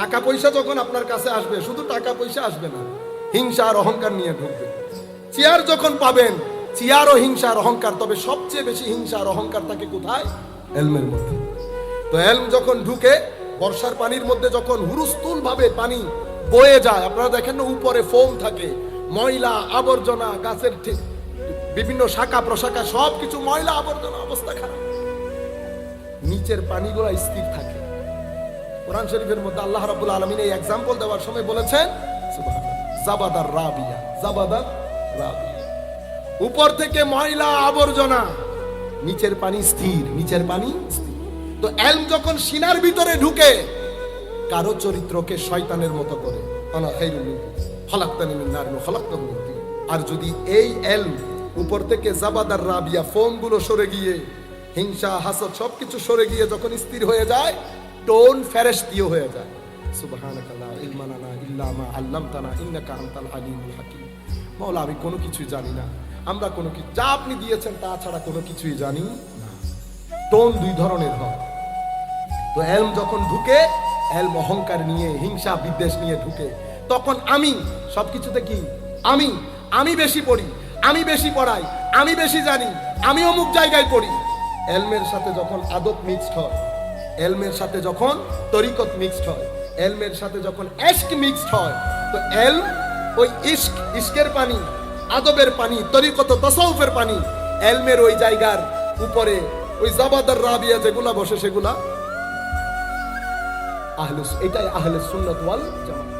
টাকা পয়সা যখন আপনার কাছে আসবে, শুধু টাকা পয়সা আসবে না, হিংসা আর অহংকার নিয়ে ঢুকবে। চেয়ার যখন পাবেন, চেয়ার ও হিংসা আর অহংকার, তবে সবচেয়ে বেশি হিংসা আর অহংকার থাকে কোথায়? এলমের মধ্যে। তো এলম যখন ঢুকে, বর্ষার পানির মধ্যে যখন হুরুস্তুল ভাবে পানি বয়ে যায়, আপনারা দেখেন না, উপরে ফোম থাকে, ময়লা, আবর্জনা, গাছের বিভিন্ন শাখা প্রশাখা সব কিছু ময়লা, আবর্জনা, অবস্থা খারাপ। নিচের পানিগুলো স্থির থাকে। কোরআন শরীফের মধ্যে আল্লাহ রাবুল আলমিন এই এক্সাম্পল দেওয়ার সময় বলেছেন জাবাদার রাবিয়া জাবাদার রাবিয়া। উপর থেকে ময়লা আবর্জনা, নিচের পানি স্থির, নিচের পানি তো এলম যখন সিনার ভিতরে ঢুকে, কারও চরিত্রকে শয়তানের মতো করে, আনা খাইরুল ফলাক্তানি ফলাক্তানি আর যদি এই এলম উপর থেকে জাবাদার রাবিয়া ফোমগুলো সরে গিয়ে, হিংসা হাসত সবকিছু সরে গিয়ে যখন স্থির হয়ে যায় টোন ফেরেশতীয় হয়ে যায় সুবহানাকা লা ইলমা ইল্লা মা আল্লামতানা ইন্নাকা আনতাল আলিমুল হাকিম মাওলা আমি কোনো কিছু জানি না আমরা কোনো কিছু যা আপনি দিয়েছেন তা ছাড়া কোনো কিছুই জানি না টোন দুই ধরনের হয় তো এলম যখন ঢুকে এলম অহংকার নিয়ে হিংসা বিদ্বেষ নিয়ে ঢুকে তখন আমি সবকিছুতে কি আমি আমি বেশি পড়ি আমি বেশি পড়াই আমি বেশি জানি আমি অমুক জায়গায় পড়ি এলমের সাথে যখন আদব মিক্সড হয় এলমের সাথে যখন তরিকত মিক্সড হয়, এলমের সাথে যখন এশক মিক্সড হয়, তো এল ওই ইস্ক ইস্কের পানি, আদবের পানি, তরিকত তসাউফের পানি, এলমের ওই জায়গার উপরে, ওই জাবাদার রাবিয়া যেগুলা বসে সেগুলা আহলুস এটাই আহলে সুন্নত ওয়াল জামাত।